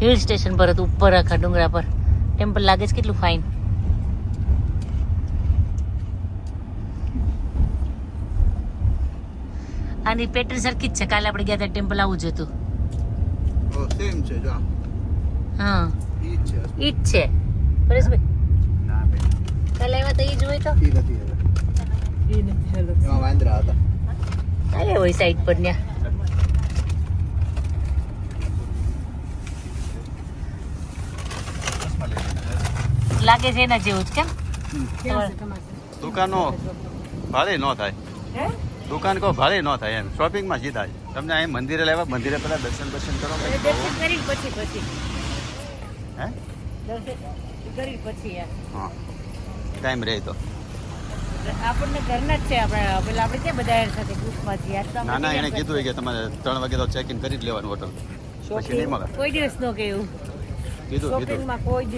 Hill station પર હતું ઉપર આખા ડુંગરા પર. ટેમ્પલ લાગે છે કેટલું ફાઇન આની પેટર્ન સરખી જ છે. કાલે આપણે ગયા હતા ટેમ્પલ આવું જ હતું. ઓ સેમ છે જો હા. ઈ જ છે. ઈ છે. પરેશભાઈ? ના કાલે આવ્યા તો ઈ જ હોય તો? ઈ નથી હવે એમાં વાંદરા હતા. કાલે હોય સાઈડ પર ત્યાં લાગે છે એના જેવું જ કેમ? દુકાનો ભાડે ન થાય. દુકાન કહો ભાડે ન થાય એમ. શોપિંગમાં સીધા જ. તમને અહીં મંદિરે લેવા મંદિરે પેલા દર્શન દર્શન કરો દર્શન કરી પછી પછી. હે? દર્શન કરી પછી હા. ટાઈમ રહે તો. આપણને ઘરના જ છે આપણે. પેલા આપણે છે બધા સાથે ગ્રુપમાં છીએ. ના ના એને એણે કીધું કે તમારે ત્રણ વાગે તો ચેક ઇન કરી જ લેવાનું હોટલ. પછી નહીં મળે. કોઈ દિવસ ન કેવું કીધું કીધું.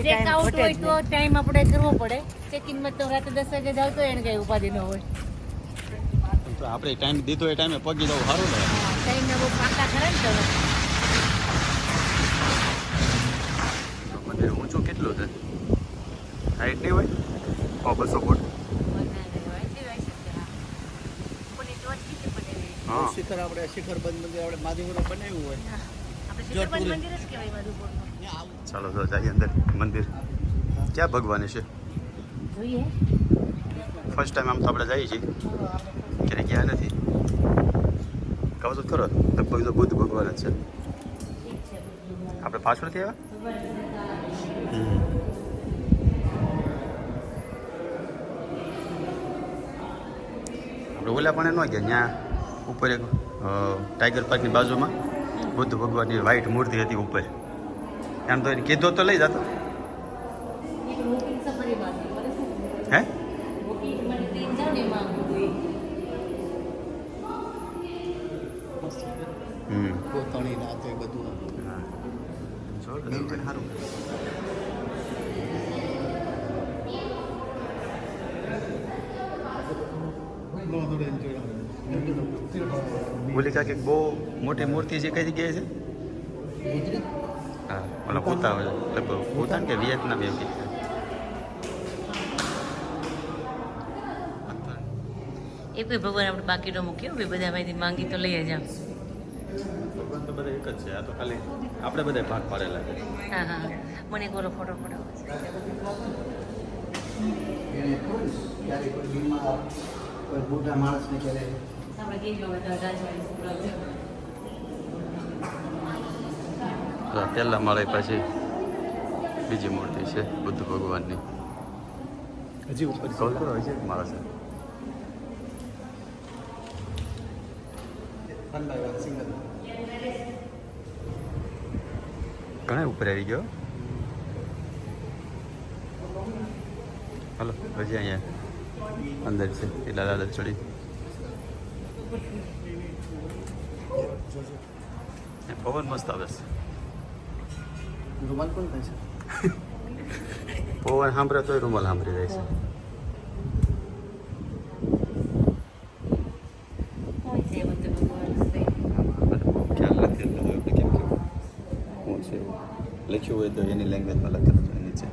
ચેક આઉટ હોય તો ટાઈમ આપણે કરવો પડે. ચેકમાં તો રાતે દસ વાગે જાવ તો એને કઈ ઉપાધિ ન હોય. તો આપણે ટાઈમ દીધો એ ટાઈમે પગી જવું સારું ને. ટાઈમ ને બહુ પાકા ખરા ને મંદિર ઊંચું કેટલું છે? હાઈટ નહીં હોય? બસો ફૂટ. શિખર આપણે શિખર બંધ મંદિર આપણે મહાદેવનું બનાવ્યું હોય. આપણે શિખરબાદ મંદિર જ કહેવાય માધુપુરનું. ચાલો તો જઈએ અંદર મંદિર. ક્યાં ભગવાન છે? ફર્સ્ટ ટાઈમ આમ તો આપણે જઈએ છીએ. ક્યારેય ગયા નથી. કહો તો ખરો લગભગ તો બુદ્ધ ભગવાન જ છે. આપણે પાછળથી આવ્યા? ઓલા પણ ન ગયા ત્યાં ઉપર એક ટાઈગર પાર્કની બાજુમાં બુદ્ધ ભગવાનની વ્હાઈટ મૂર્તિ હતી ઉપર. એમ તો કીધો તો લઈ જતો? હે? પોતાની રાતે બધું સારું કાંઈક એક બહુ મોટી મૂર્તિ છે કઈ જગ્યાએ છે? ઓલા હોય લગભગ પૂતાન કે વિયેતનામ એવું છે. એ કોઈ ભગવાન આપણે બાકી ન મૂક્યો ભાઈ બધા માંથી માંગી તો લઈ જ ભગવાન તો બધા એક જ છે આ તો ખાલી આપણે બધા ભાગ પાડેલા છે હા હા મને એક ઓલો ફોટો ક્યારે કોઈ મોટા માણસને ક્યારે આપણે કહેજો બધા રાજવાડી સંભળાવજો. તો પહેલા માળે પછી બીજી મૂર્તિ છે બુદ્ધ ભગવાનની. હજી ઉપર કોલ કરો હોય છે? મારા સાહેબ ઘણા ઉપર આવી ગયો? હાલો પછી અહીંયા અંદર છે એટલા દાદા ચડી પવન મસ્ત આવે છે. રૂમાલ કોણ થાય છે? પવન સાંભળે તોય રૂમાલ સાંભળી જાય છે. લખ્યું હોય તો એની લેંગ્વેજમાં લખેલું છે નીચે.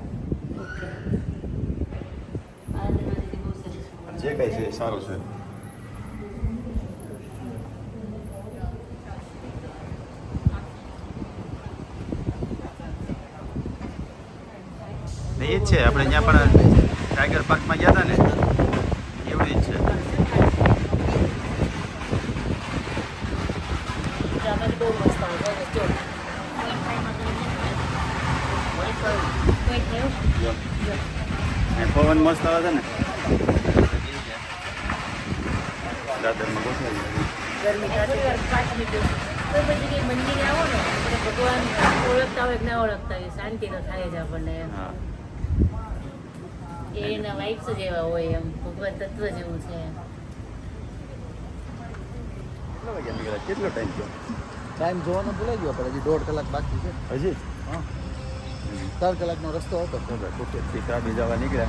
જે કંઈ છે સારું છે. એ જ છે આપણે ત્યાં પણ ટાઈગર પાર્કમાં ગયા હતા ને એવડી જ છે. પવન મસ્ત આવે છે ને. દાદરમાં ગોઠવાઈ કોઈ બધી જગ્યાએ મંદિરે આવો ને આપણે ભગવાન ઓળખતા હોય કે ના ઓળખતા હોય શાંતિ તો થાય જ આપણને એ એના વાઇબ્સ જ એવા હોય એમ. ભગવાન તત્વ જેવું છે. કેટલા વાગ્યા નીકળ્યા? કેટલો ટાઈમ થયો? ટાઈમ જોવાનો ભૂલાઈ ગયો પણ હજી દોઢ કલાક બાકી છે. હજી? હા. ચાર કલાકનો રસ્તો હતો. ફૂકેટથી જવા નીકળ્યા.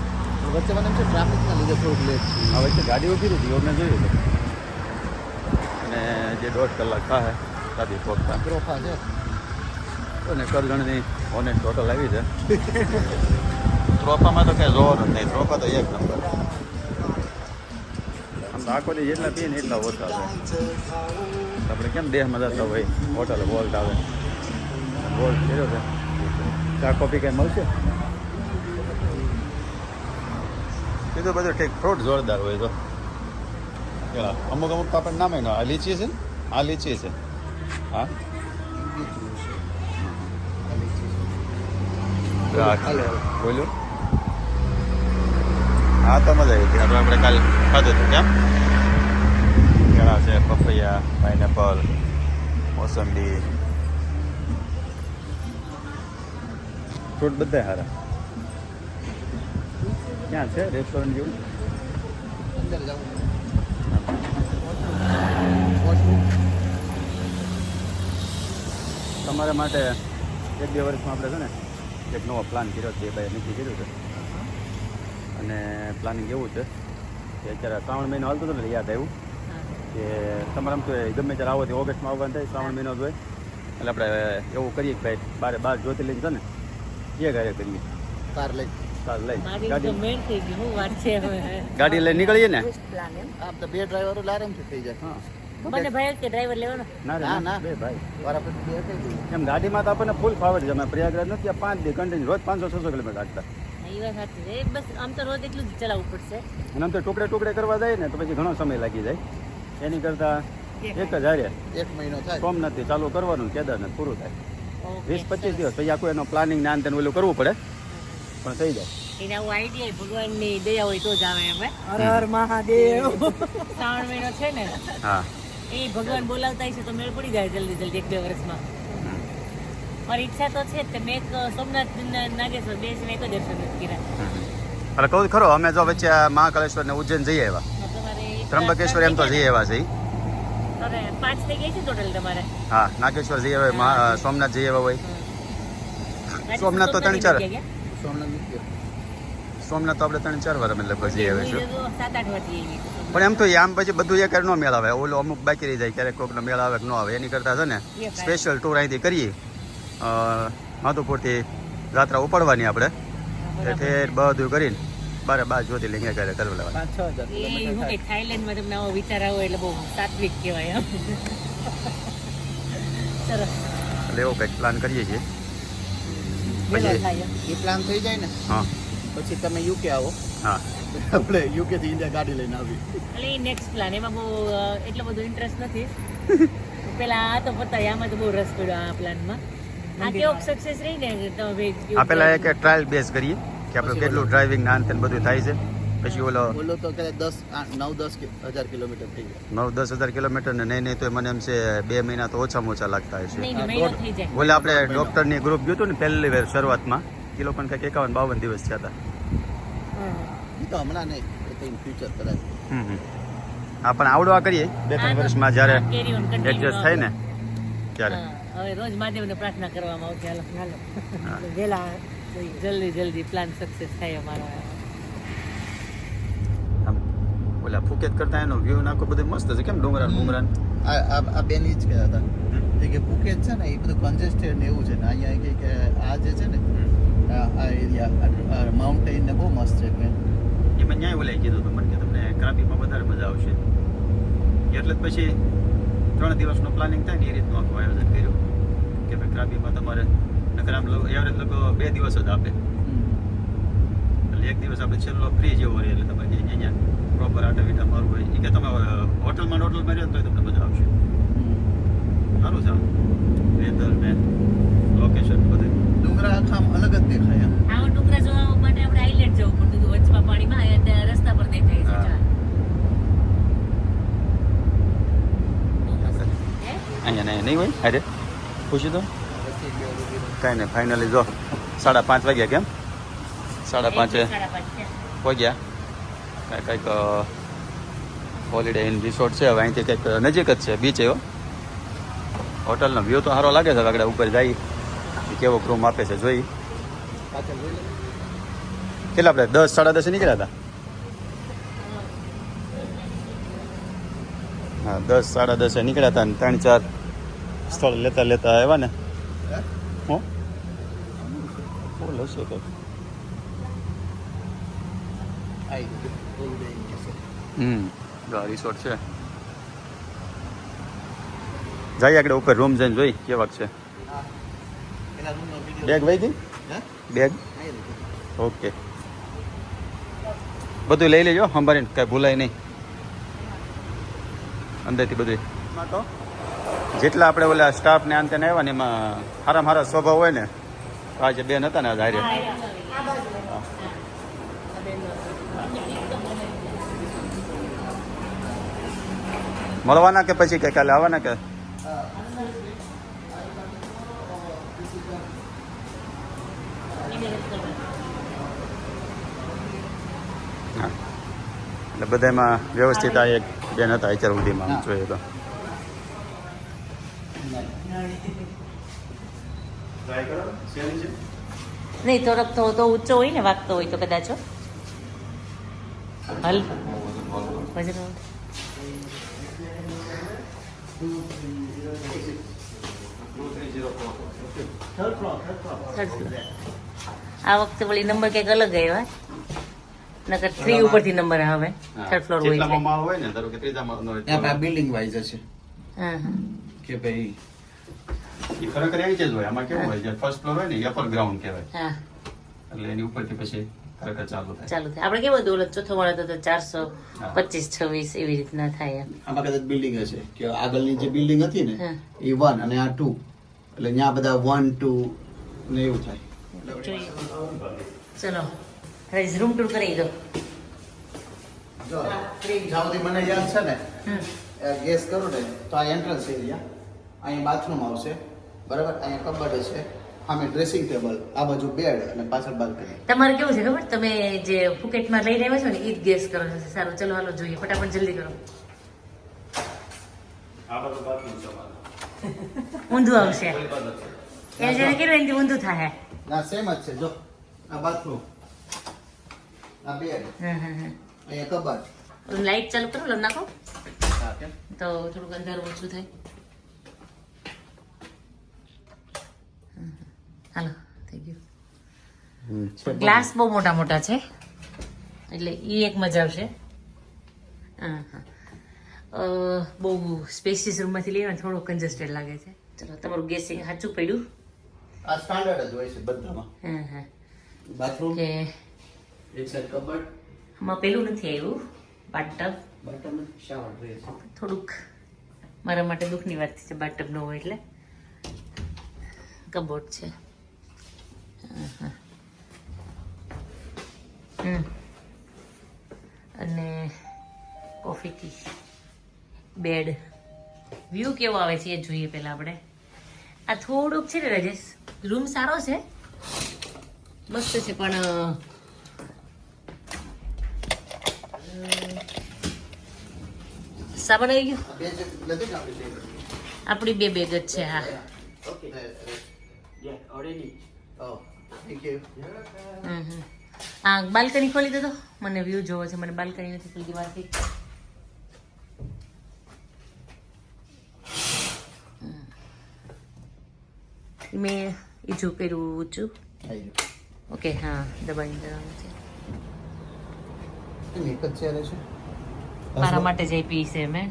વચ્ચે મને એમ છે ટ્રાફિકના લીધે થોડુંક લેટ છે આ વચ્ચે ગાડી ઊભી રહી હતી જોયું હતું અને જે દોઢ કલાક થાય ત્રાબી પહોંચતા. ક્રોફા છે. અને કરજણની ઓને ટોટલ આવી છે. ત્રોપામાં તો કઈ જોવાનું જ નહીં ત્રોપા તો એક નંબર આમ તો આખો દી જેટલા પીએ ને એટલા ઓછા છે આપણે કેમ દેહમાં જતા હોય હોટલ વોલ્ટ આવે વોલ્ટ કર્યો છે ચા કોફી કંઈ મળશે બીજું બધું ઠીક ફ્રૂટ જોરદાર હોય તો પેલા અમુક અમુક તો આપણને નામે ન આ લીચી છે ને આ લીચી છે હા બીજું છે હાલે બોલ્યો હા તો મજા આવી હતી આપણે આપણે કાલે ખાધું હતું કેમ? કેળા છે પપૈયા પાઇનેપલ મોસંબી. ફ્રૂટ બધા સારા ક્યાં છે? રેસ્ટોરન્ટ જેવું? અંદર જવું તમારા માટે એક બે વર્ષમાં આપણે છે ને એક નવો પ્લાન કર્યો છે એ ભાઈ નક્કી કર્યું છે. અને પ્લાનિંગ એવું છે કે અત્યારે શ્રાવણ મહિનો હાલતો હતો ને યાદ આવ્યું કે તમારે આમ તો ગમે ત્યારે આવો તો ઓગસ્ટમાં આવવાનું થાય શ્રાવણ મહિનો જ હોય. એટલે આપણે એવું કરીએ કે ભાઈ બારે બાર જ્યોતિર્લિંગ છે ને એ ઘરે કરીએ. કાર લઈ. કાર લઈ. ગાડી મેળ થઈ ગઈ હું વાત છે હવે. ગાડી લઈને નીકળીએ ને? પ્લાન એમ. આમ તો બે ડ્રાઈવરો આરામથી થઈ જાય. હા. બંને ભાઈ કે ડ્રાઈવર લેવાનો? ના ના. બે ભાઈ. એમ ગાડીમાં તો આપણને ફૂલ ફાવટ છે. અમે પ્રયાગરાજ નથી આ પાંચ દી કન્ટિન્યુ રોજ પાંચસો છસો કિલોમીટર કાઢતા. એ વાત સાચી છે. બસ આમ તો રોજ એટલું જ ચલાવવું પડશે. અને આમ તો ટુકડે ટુકડે કરવા જાય ને તો પછી ઘણો સમય લાગી જાય. એની કરતા એક જ હારે. એક મહિનો થાય. ચાલુ કરવાનું કેદારનાથ પૂરું થાય. વીસ પચીસ દિવસ પછી આખું એનો પ્લાનિંગ ને આન ઓલું કરવું પડે. પણ થઈ જાય. એને આવું આઈડિયા ભગવાનની દયા હોય તો જ આવે હે? હર હર મહાદેવ. શ્રાવણ મહિનો છે ને હા. એ ભગવાન બોલાવતા છે તો મેળ પડી જાય જલ્દી જલ્દી એક બે વર્ષમાં. મારી ઈચ્છા તો છે જ મેં સોમનાથ નાગેશ્વર બે છે મેં દર્શન નથી કર્યા. એટલે કહું ખરો અમે જો વચ્ચે મહાકાલેશ્વર ને ઉજ્જૈન જઈએ એવા તો ત્રંબકેશ્વર એમ તો જઈએ એવા છે પાંચ થઈ ગઈ છે ટોટલ તમારે. હા નાગેશ્વર જઈ હોય સોમનાથ જઈએ એવા હોય. સોમનાથ તો ત્રણ ચાર. સોમનાથ તો આપણે ત્રણ ચાર વાર અમે લગભગ જઈ આવી છું. પણ એમ તો આમ પછી બધું એક ન મેળ આવે. ઓલો અમુક બાકી રહી જાય ક્યારેક કોઈકનો મેળ આવે કે ન આવે. એની કરતા છે ને સ્પેશિયલ ટૂર અહીંથી કરીએ. માધુપુરથી જાત્રા ઉપાડવાની આપણે. ઠેર બધું કરીને બારે બાર જ્યોતિર્લિંગ કરે કરવા હું કે થાઈલેન્ડમાં તમને આવો વિચાર આવો એટલે બહુ સાત્વિક કહેવાય એમ. સરસ. એટલે એવો કંઈક પ્લાન કરીએ છીએ. પછી એ પ્લાન થઈ જાય ને હા. પછી તમે યુકે આવો. હા. આપણે યુકે થી ઇન્ડિયા ગાડી લઈને આવી એટલે એ નેક્સ્ટ પ્લાન એમાં બહુ એટલો બધો ઇન્ટરેસ્ટ નથી. પેલા આ તો પતાય આમાં તો બહુ રસ પડ્યો આ પ્લાનમાં આ કેવો સક્સેસ રહી ને કે તમે ભાઈ આ પેલા એક ટ્રાયલ બેઝ કરીએ કે આપણે કેટલું ડ્રાઇવિંગ ના અંતે બધું થાય છે. પછી ઓલો ઓલો તો કે દસ નવ દસ હજાર કિલોમીટર થઈ જાય. નવ દસ હજાર કિલોમીટર ને નહીં નહીં તો મને એમ છે બે મહિના તો ઓછામાં ઓછા લાગતા હશે. બોલે નહીં, મહિનો થઈ આપણે ડોક્ટરની ગ્રુપ ગયું હતું ને પહેલી વાર શરૂઆતમાં એ લોકોને કંઈક એકાવન બાવન દિવસ થયા હતા. તો હમણાં નહીં ઇન ફ્યુચર કદાચ. હમ હમ. હા પણ આવડો કરીએ. બે ત્રણ વર્ષમાં જ્યારે એડજસ્ટ થાય ને ત્યારે. હવે રોજ મહાદેવને પ્રાર્થના કરવામાં આવશે. હાલો. હાલો. વેલા જલ્દી જલ્દી પ્લાન સક્સેસ થાય અમારો. આમ ઓલા ફુકેત કરતા એનો વ્યૂ નાખો બધું મસ્ત છે. કેમ ડુંગરા ડુંગરા આ આ બેની જ કહેતા હતા. કે ફુકેત છે ને એ બધું કન્જેસ્ટેડ ને એવું છે ને અહીંયા કે કે આ જે છે ને આ આ એરિયા માઉન્ટેન ને બહુ મસ્ત છે કે એ મેં ન્યાય ઓલાઈ કીધું હતું મને કે તમને ક્રાફીમાં વધારે મજા આવશે. એટલે જ પછી ત્રણ દિવસનું પ્લાનિંગ થાય ને એ રીતનું આખું આયોજન કર્યું. કે ભાઈ ક્રાબીમાં તમારે નકર આમ એવરેજ લોકો બે દિવસ જ આપે. એટલે એક દિવસ આપણે છેલ્લો ફ્રી જેવો રહે એટલે તમે જે અહીંયા પ્રોપર આટા વીટા મારું હોય એ કે તમે હોટલમાં હોટલમાં રહ્યો તો તમને મજા આવશે. સારું છે વેધર ને લોકેશન બધું. ડુંગરા આખા અલગ જ દેખાય એમ. આવા ડુંગરા જોવા માટે આપણે આઈલેટ જવું પડતું હતું. વચમાં પાણીમાં રસ્તા પર દેખાય છે? અહીંયા નહીં હોય? અરે. પૂછ્યું તો કાંઈ નહીં ફાઇનલી જો સાડા પાંચ વાગ્યા કેમ? સાડા પાંચે. પહોંચ્યા. કાંઈ કંઈક હોલિડે ઇન રિસોર્ટ છે હવે અહીંથી કંઈક નજીક જ છે બીચ એવો હોટલનો વ્યૂ તો સારો લાગે છે આગળ ઉપર જઈ કેવો રૂમ આપે છે જોઈ. કેટલા આપણે દસ સાડા દસે નીકળ્યા હતા? હા દસ સાડા દસે નીકળ્યા હતા અને ત્રણ ચાર સ્થળ લેતા લેતા આવ્યા ને હે? બોલ હશે છે. હમ રિસોર્ટ છે જઈએ આગળ ઉપર રૂમ જઈને જોઈ કેવાક છે. બેગ વહી ગઈ હે? બેગ ઓકે બધું લઈ લેજો સંભાળીને કાંઈ ભૂલાય નહીં અંદરથી બધું તો જેટલા આપણે ઓલા સ્ટાફ ને અંતે આવ્યા ને એમાં સારા સારા સ્વભાવ હોય ને આજે બેન હતા ને આજે. મળવાના કે પછી કે કાલે આવવાના કે? એટલે બધામાં વ્યવસ્થિત આ એક બેન હતા અત્યાર સુધીમાં જોઈએ તો. નહીં થોડોક તો તો ઊંચો હોય ને વાગતો હોય તો કદાચ હો. હલ. વજન આ વખતે વળી નંબર કંઈક અલગ આવ્યા નકર થ્રી ઉપરથી નંબર આવે. થર્ડ ફ્લોર હોય ને ધારો કે ત્રીજા બિલ્ડિંગ wise હશે. હા હા કે ભાઈ એ ખરેખર એવી જ હોય આમાં કેવું હોય જે ફર્સ્ટ ફ્લોર હોય ને એ અપર ગ્રાઉન્ડ કહેવાય. હા. એટલે એની ઉપરથી પછી ખરેખર ચાલુ થાય. ચાલુ થાય. આપણે કેવું દોલત ચોથો માળો હતો તો ચારસો. પચીસ છવ્વીસ એવી રીતના થાય એમ. આમાં કદાચ બિલ્ડિંગ હશે કે આગળની જે બિલ્ડિંગ હતી ને એ વન અને આ ટુ એટલે ત્યાં બધા વન ટુ ને એવું થાય. ચલો હવે રૂમ ટૂર કરી દો. જો જ્યાં સુધી મને યાદ છે ને ગેસ કરું ને તો આ એન્ટ્રન્સ એરિયા અહીંયા બાથરૂમ આવશે. બરાબર? અહીંયા કબડ છે. સામે ડ્રેસિંગ ટેબલ આ બાજુ બેડ અને પાછળ બાલ્કની તમારે કેવું છે ખબર? તમે જે ફુકેટમાં લઈને આવ્યા છો ને એ જ ગેસ કરો છો. સારું ચલો હાલો જોઈએ. ફટાફટ જલ્દી કરો. આ બધું બાથરૂમ છે ઊંધું આવશે. એ કર્યું એનાથી ઊંધું થાય. ના સેમ જ છે. જો આ બાથરૂમ આ બેડ હમ હમ હમ. અહીંયા કબાટ. લાઈટ ચાલુ કરો લો નાખો. તો થોડુંક અંધારું ઓછું થાય હમ, હમ. હાલો થઈ ગયું ગ્લાસ બહુ મોટા મોટા છે એટલે એ એક મજા આવશે. હા હા બહુ સ્પેશિયસ રૂમમાંથી લઈએ થોડો કન્જેસ્ટેડ લાગે છે. ચલો તમારું ગેસિંગ સાચું પડ્યું? આ સ્ટાન્ડર્ડ જ હોય છે બધામાં. હા હા બાથરૂમ કે એક સાઈડ કબાટ આમાં પેલું નથી આવ્યું બાટબ શાવર થોડુંક મારા માટે દુઃખની વાત છે બાટબ ન હોય એટલે. કબોર્ડ છે. અને કોફી થી બેડ વ્યૂ કેવો આવે છે એ જોઈએ પહેલાં આપણે. આ થોડુંક છે ને રાજેશ રૂમ સારો છે? મસ્ત છે પણ સામાન આવી ગયો? આપણી બે બેગ જ છે હા. Okay. Oh. હા બાલ્કની ખોલી દેતો મને વ્યૂ જોવો છે. મને બાલ્કની નથી ખોલી મારથી મેં મેં જો કર્યું ઊંચું. ઓકે હા દબાઈ દેવાનું છે? મારા માટે જે પી છે મેં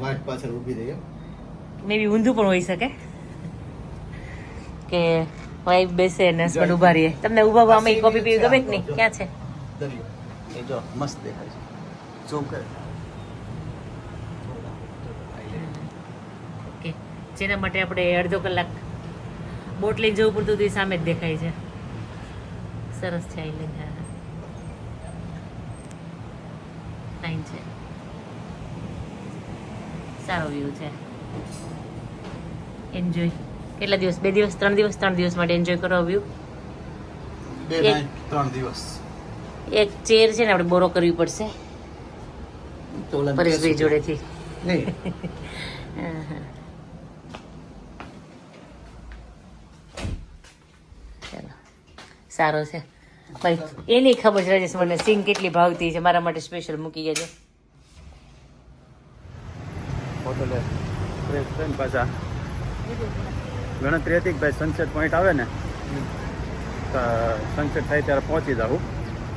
વાટ પાછળ ઊભી રહી મે બી ઊંધું પણ હોઈ શકે. કે વાઈફ બેસે ને હસબન્ડ ઊભા રહીએ તમને ઊભા ઊભા અમે કોફી પીવી ગમે કે નહીં? ક્યાં છે? એ જો મસ્ત દેખાય છે. ઝૂમ કરે? ઓકે. જેના માટે આપણે અડધો કલાક બોટ લઈને જવું પડતું હતું એ સામે જ દેખાય છે. સરસ છે આઈલેન્ડ ફાઇન છે. સારો વ્યૂ છે. એન્જોય કેટલા દિવસ? બે દિવસ ત્રણ દિવસ ત્રણ દિવસ માટે એન્જોય કરો વ્યૂ બે નાઈટ ત્રણ દિવસ. એક ચેર છે ને આપણે બોરો કરવી પડશે. પરેશભાઈ જોડેથી. ચાલો. સારો છે. ભાઈ એની ખબર છે રાજેશ મને સિંગ કેટલી ભાવતી છે. મારા માટે સ્પેશિયલ મૂકી જજો હોટલે પાછા. ગણતરી હતી કે ભાઈ સનસેટ પોઈન્ટ આવે ને તો સનસેટ થાય ત્યારે પહોંચી જાઉં.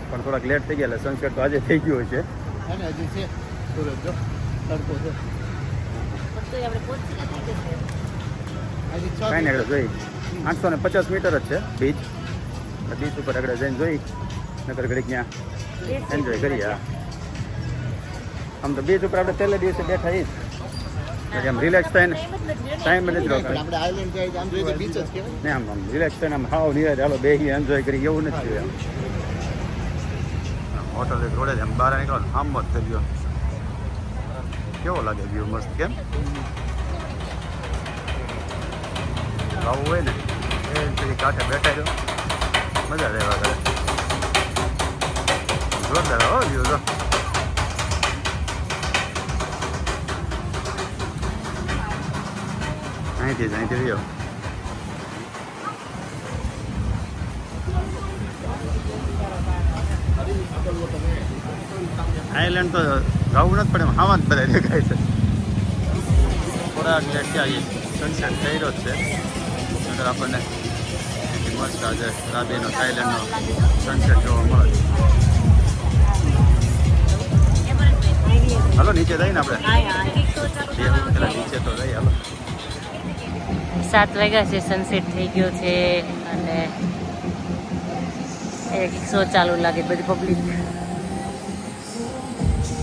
પણ થોડાક લેટ થઈ ગયા એટલે સનસેટ તો આજે થઈ ગયો છે. હજી છે. સુરત જો તડકો છે. કાંઈ નહીં આગળ જોઈ. આઠસો ને પચાસ મીટર જ છે બીચ બીચ ઉપર આગળ જઈને જોઈ. નગર ઘડીક ત્યાં એન્જોય કરીએ હા. આમ તો બીચ ઉપર આપણે પહેલે દિવસે બેઠા એ જ. એટલે આમ રિલેક્સ થઈને ટાઈમ જ પણ આપણે આઈલેન્ડ જાય આમ જોઈએ બીચ જ કહેવાય. ને આમ આમ રિલેક્સ થઈને આમ હાવ નિયર હાલો બેહી એન્જોય કરી એવું નથી આમ. હોટલ રોડે આમ બહાર નીકળો આમ જ થઈ ગયો. કેવો લાગે વ્યૂ મસ્ત કેમ? આવું હોય ને એ પછી કાંઠે બેઠા રહ્યો મજા રહેવા કરે જોરદાર હો વ્યૂ તો. અહીંથી અહીંથી રહ્યો આઈલેન્ડ તો જવું નથી પડે હાવા જ બધા દેખાય છે. થોડા લેટ ત્યાં સનસેટ થઈ રહ્યો છે. નકર આપણને મસ્ત આજે રાબીનો થાઈલેન્ડનો સનસેટ જોવા મળે. હાલો, નીચે જઈને આપણે. નીચે તો જઈએ, હાલો. સાત વાગ્યા છે સનસેટ થઈ ગયો છે અને એક શો ચાલુ લાગે બધી પબ્લિક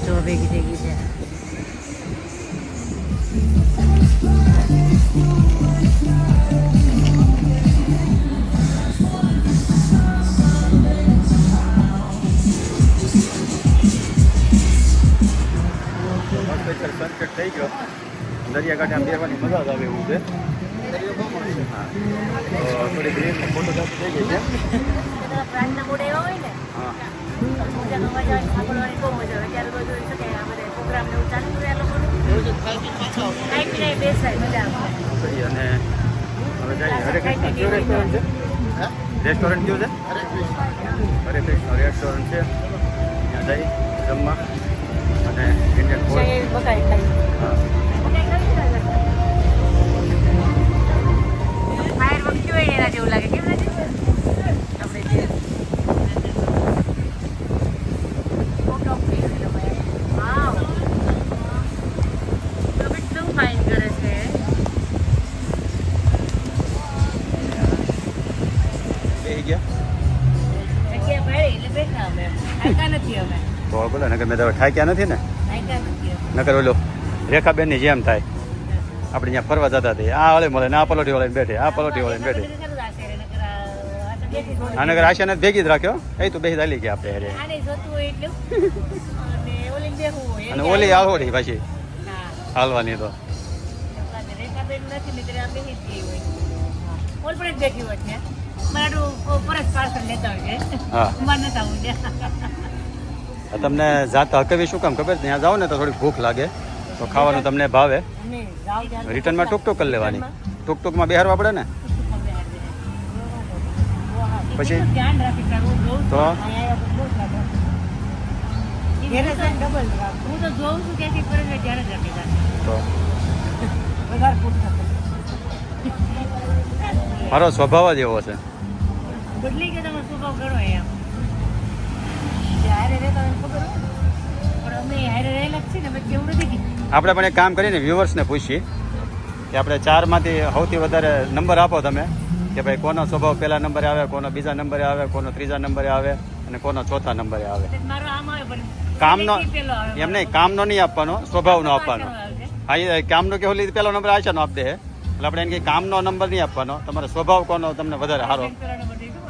જો ભેગી ગઈ છે. થઈ ગયો. દરિયાકાંઠે આમ મજા જ આવે એવું છે. મજા આવે સાંભળવાની બહુ મજા આવે ત્યારે બધું બધા પ્રોગ્રામ ને એવું ચાલુ હોય આ લોકોનું. ખાઈ પીને બેસાય મજા આવે રેસ્ટોરન્ટ છે? રેસ્ટોરન્ટ કયું છે હરે કૃષ્ણ. રેસ્ટોરન્ટ છે ત્યાં જઈ જમવા અને ઇન્ડિયન હા ફાયર વર્ક હોય એના જેવું લાગે કેમ લાગે આપણે જે ફોટો વાવ તો કેટલું ફાઇન કરે છે બે ગયા જગ્યા ભાઈ એટલે બેઠા અમે થાક્યા નથી અમે તો બોલો નકર મેં તો ઠાક્યા નથી ને થાક્યા નથી અમે નકર ઓલો રેખાબેનની જેમ થાય આપણે ત્યાં ફરવા જતા હતી. આ ઓલે મળે ને આ પલોટી વાળીને બેઠે આ પલોટી વાળીને બેઠે. આને નગર આશાને ભેગી જ રાખ્યો એ તો બેસી ચાલી ગયા આપણે એટલું. અને ઓલી અને પાછી. હાલવાની તો. તમને જાતા હકવી શું કામ ખબર? ત્યાં જાઓ ને તો થોડી ભૂખ લાગે. તો ખાવાનું તમને ભાવે? રિટર્નમાં ટૂંક ટૂંક કરી લેવાની. ટૂંક ટૂંકમાં બેહારવા પડે ને? પછી? તો? મારો સ્વભાવ જ એવો છે. બદલી ગયો તમે સ્વભાવ ઘણો એમ જ્યારે હારે તમે ખબર પણ અમે હારે રહેલા જ છીએ ને અમે કેવું નથી કીધું આપણે પણ એક કામ કરીને વ્યુઅર્સને પૂછીએ કે આપણે ચારમાંથી સૌથી વધારે નંબર આપો તમે કે ભાઈ કોનો સ્વભાવ પહેલા નંબરે આવે કોનો બીજા નંબરે આવે કોનો ત્રીજા નંબરે આવે અને કોનો ચોથા નંબરે આવે. કામનો એમ નહીં કામનો નહીં આપવાનો સ્વભાવનો આપવાનો. હા એ કામનો કે ઓલી પહેલો નંબર આશાનો આપ દે એટલે આપણે એને કંઈ કામનો નંબર નહીં આપવાનો તમારો સ્વભાવ કોનો તમને વધારે સારો?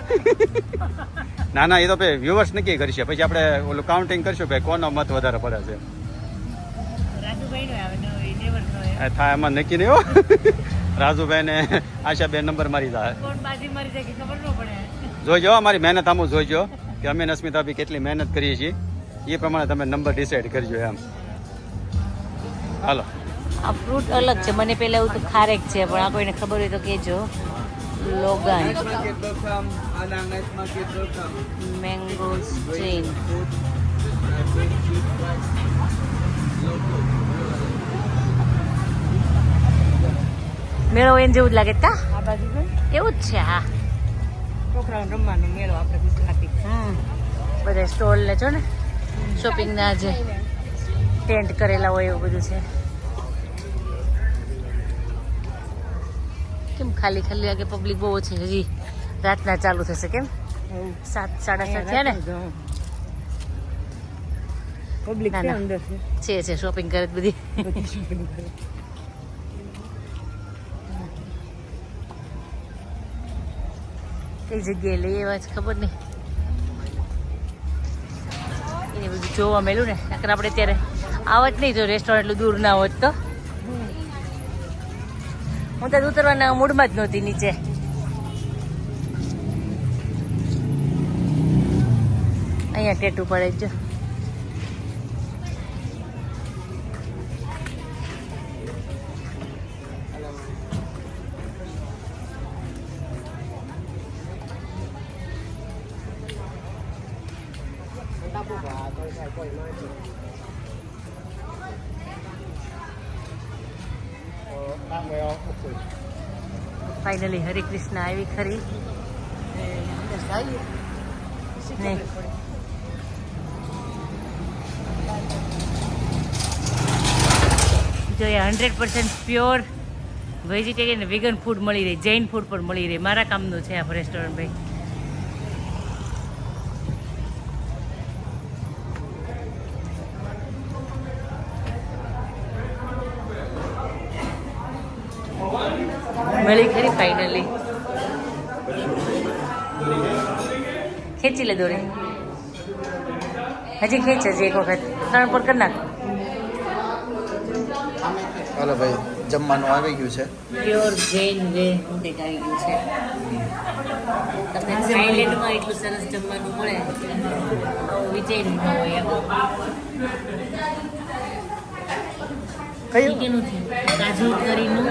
ના ના એ તો ભાઈ વ્યુઅર્સ નક્કી કરશે. પછી આપણે ઓલું કાઉન્ટિંગ કરશું ભાઈ કોનો મત વધારે પડે છે. થાય એમાં નક્કી રહ્યો? હો રાજુભાઈ ને આશાબેન નંબર મારી થાય કોણ બાજી મારી જાય કે ખબર ન પડે. જોઈજો અમારી મહેનત આમ જોઈજો કે અમે નસ્મિતા અસ્મિતાભાઈ કેટલી મહેનત કરીએ છીએ. એ પ્રમાણે તમે નંબર ડિસાઈડ કરજો એમ. હાલો. આ ફ્રૂટ અલગ છે મને પહેલા એવું તો ખારેક છે પણ આ કોઈને ખબર હોય તો કહેજો. લોગન મેંગો સ્ટ્રીન મેળો એને જેવું જ લાગે તા? આ બાજુ એવું જ છે હા. છોકરાઓને રમવાનો મેળો આપણે ગુજરાતી. બધા સ્ટોલ ને છો ને શોપિંગના જે ટેન્ટ કરેલા હોય એવું બધું છે. કેમ ખાલી ખાલી લાગે પબ્લિક બહુ ઓછી છે? હજી રાતના ચાલુ થશે કેમ? સાત સાડા સાત છે ને? પબ્લિક છે છે. શોપિંગ કરે બધી. કઈ જગ્યાએ લઈ એવા છે, ખબર નહીં. એને બધું જોવા મળ્યું ને, નકર આપણે અત્યારે આવત નહીં જો રેસ્ટોરન્ટ એટલું દૂર ના હોત તો. હું ત્યારે ઉતરવાના મૂડમાં જ નહોતી નીચે. અહીંયા ટેટું પડે જ. ફાઇનલી હરે કૃષ્ણ આવી ખરી. જો જોઈએ hundred percent pure vegetarian vegan food મળી રહે જૈન ફૂડ પણ મળી રહે. મારા કામનું છે આ રેસ્ટોરન્ટ ભાઈ. મળી ખરી ફાઇનલી ખેંચી લે દોરી. હજી ખેંચ હજી એક વખત. ત્રણ પર કરી નાખ. હાલો ભાઈ જમવાનું આવી ગયું છે. પ્યોર જૈન વે આવી ગયું છે. તમને થાઈલેન્ડમાં એટલું સરસ જમવાનું મળે. વિચાર્યું હોય એમ. કયું? કાજુ કરીનું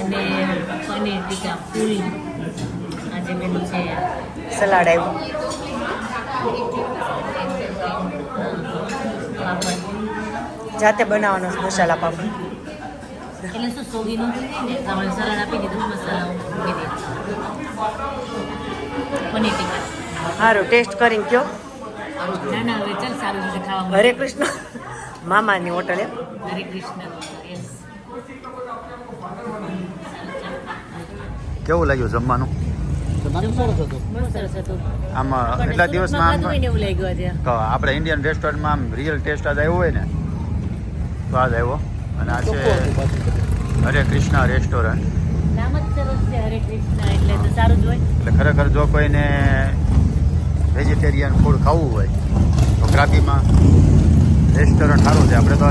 અને પનીર ટીકા પૂરી. આજે મેનુ છે. સલાડ આવ્યું. જાતે બનાવવાનો મસાલા પાપડ. એટલે શું સોગીનું થઈ ને? તમારે સલાડ આપી દીધું મસાલા મૂકી દીધું. પનીર ટીકા. સારું ટેસ્ટ કરીને કયો. ના ના હવે ચાલ સારું છે ખાવા હરે કૃષ્ણ. મામાની હોટલ. એમ હરે કૃષ્ણ. યસ કેવું લાગ્યું જમવાનું? બહુ સરસ હતું. આમાં એટલા દિવસમાં આપણે ઇન્ડિયન રેસ્ટોરન્ટમાં આમ રિયલ ટેસ્ટ આજ આવ્યો હોય ને તો આજ આવ્યો. અને આ છે હરે કૃષ્ણ રેસ્ટોરન્ટ નામ જ સરસ છે હરે કૃષ્ણ એટલે તો સારું જ હોય. એટલે ખરેખર જો કોઈને વેજીટેરિયન ફૂડ ખાવું હોય તો ક્રાબીમાં રેસ્ટોરન્ટ સારું છે. આપણે તો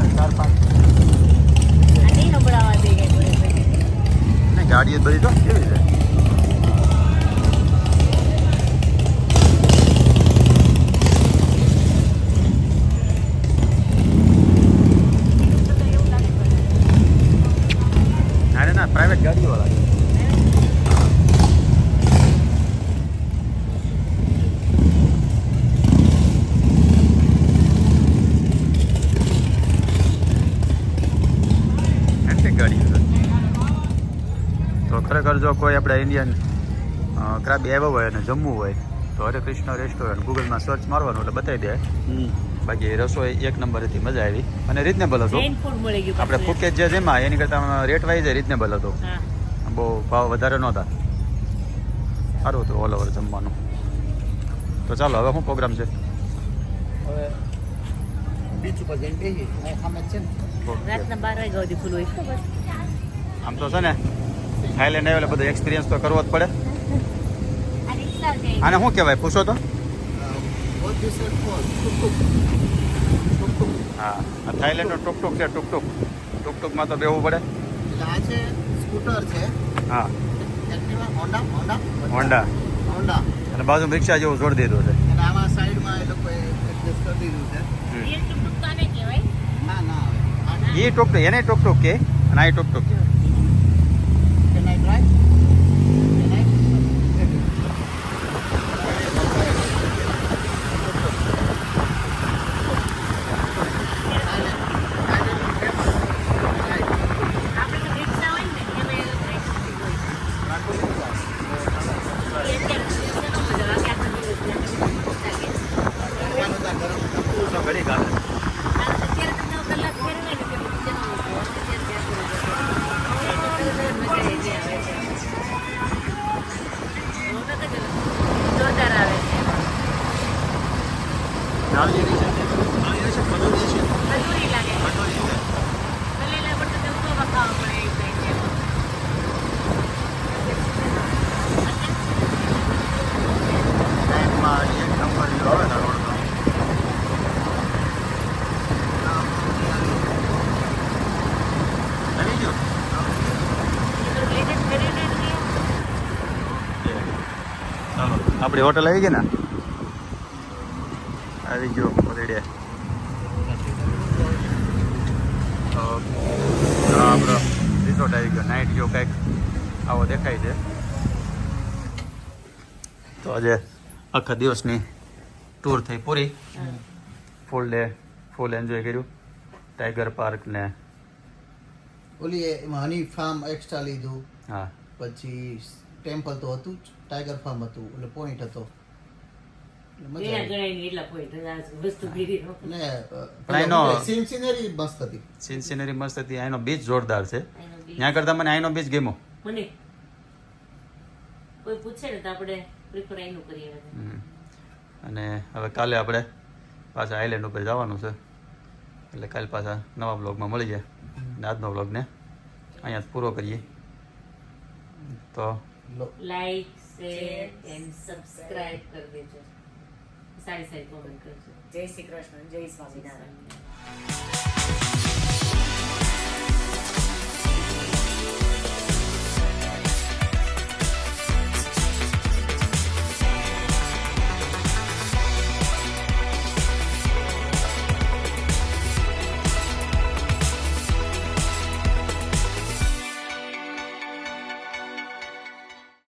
ને ચાર પાંચ ગાડી બધી તો. કેવી છે? પ્રાઇવેટ ગાડીઓ લાગે એન્ટિક ગાડીઓ છે જો કોઈ આપણે ઇન્ડિયન ક્રાબી આવ્યો હોય અને જમવું હોય તો હરે કૃષ્ણ રેસ્ટોરન્ટ ગૂગલમાં સર્ચ મારવાનું એટલે બતાવી દે. બાકી રસોઈ એક નંબર હતી મજા આવી. અને રીઝનેબલ હતું. જૈન ફૂડ મળી ગયું આપણે ફૂકેજ જે જેમાં એની કરતાં રેટ વાઇઝ રીઝનેબલ હતો. બહુ ભાવ વધારે નહોતા. સારું હતું ઓલ ઓવર જમવાનું. તો ચાલો હવે શું પ્રોગ્રામ છે? હવે બીચ ઉપર જઈને બેસી સામે છે ને? રાતના બાર વાગ્યા સુધી ખુલ્લું હોય. આમ તો છે ને થાઈલેન્ડ આવ્યો એટલે બધો એક્સપિરિયન્સ તો કરવો જ પડે. અને આને શું કહેવાય? પૂછો તો. હા થાઈલેન્ડનો ટુક ટુક છે ટુક ટુક ટુક ટુકમાં તો બેવું પડે. આ છે સ્કૂટર છે. હા. હોન્ડા હોન્ડા હોન્ડા હોન્ડા અને બાજુમાં રિક્ષા જેવું જોડી દીધું છે. અને આમાં સાઈડમાં એ લોકોએ એડજસ્ટ કરી દીધું છે. એ કહેવાય. ના ના ટોક ટોક એને ટુક ટુક કે? અને આ ટુક ટુક કે આપણી હોટલ આવી ગઈ ને? આવી ગયો રેડી આપણો રિસોર્ટ આવી ગયો. નાઇટ જો કંઈક આવો દેખાય છે. તો આજે આખા દિવસની ટૂર થઈ પૂરી. ફૂલ ડે ફૂલ એન્જોય કર્યું. ટાઈગર પાર્ક ને. ઓલી હની ફાર્મ એક્સ્ટ્રા લીધું. હા. પછી ટેમ્પલ તો હતું જ. ટાઈગર ફાર્મ હતું એટલે પોઈન્ટ હતો. point હતા. આ વસ્તુ ભેગી રહો. ને પણ એનો- સીન સિનરી મસ્ત હતી. સીન સિનરી મસ્ત હતી અહીંનો બીચ જોરદાર છે. ત્યાં કરતા મને અહીંનો બીચ ગેમો મને? કોઈ પૂછે ને તો આપણે પ્રિફર એનું કરીએ અને હવે કાલે આપણે પાછા આઈલેન્ડ ઉપર જવાનું છે. એટલે કાલે પાછા નવા બ્લોગમાં મળી જાય. અને આજનો બ્લોગને અહીંયા પૂરો કરીએ. તો લાઈક શેર એન્ડ સબસ્ક્રાઇબ કરી દેજો સારી સારી કોમેન્ટ કરજો જય શ્રી કૃષ્ણ જય સ્વામિનારાયણ સ્વામિનારાયણ